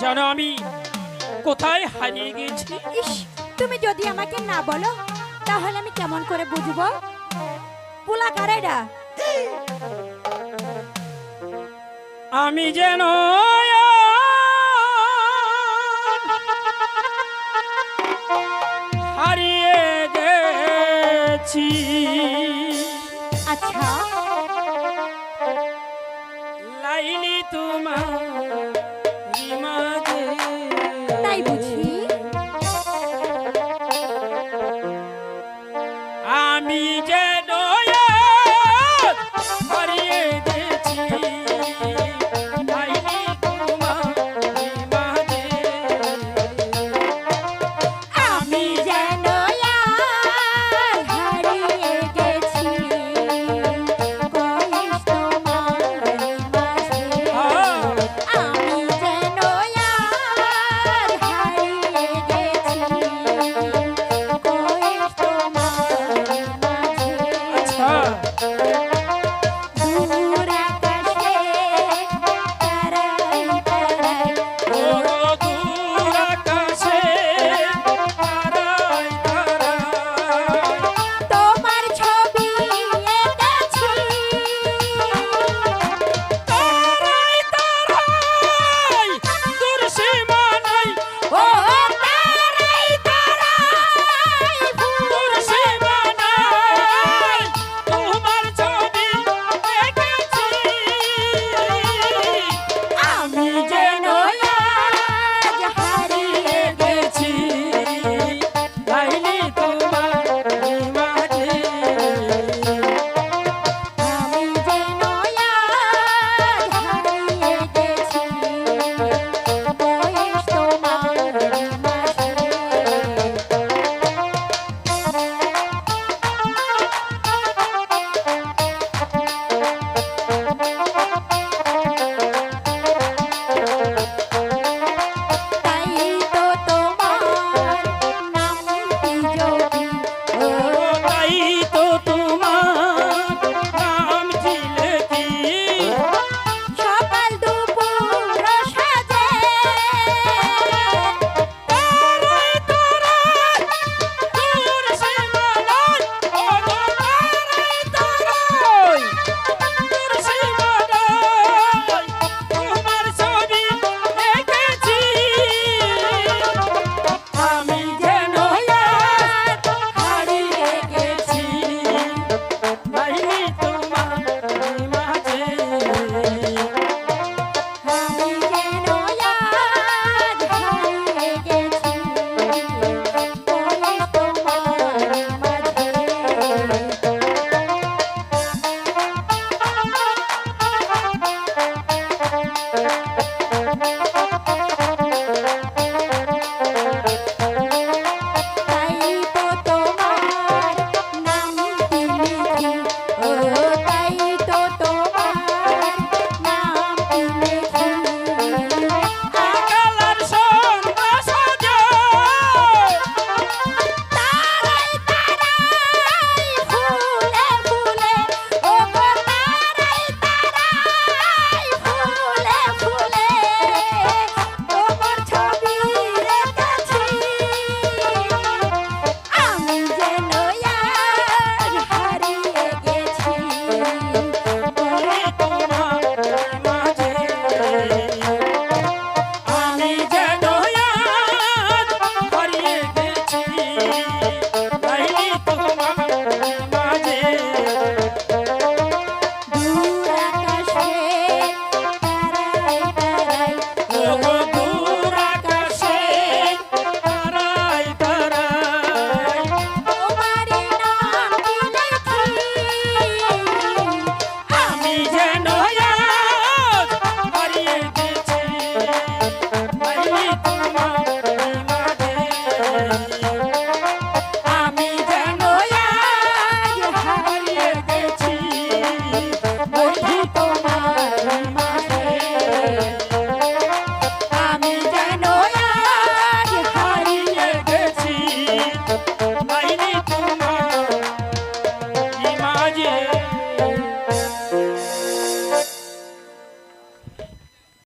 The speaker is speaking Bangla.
যেন আমি? কোথায় হারিয়ে গিয়েছি? ইস তুমি যদি আমাকে না বলো তাহলে আমি কেমন করে বুঝব? পোলা কারাইডা আমি যেন হারিয়ে গেছি। আচ্ছা। লাইলি তোমার 民间。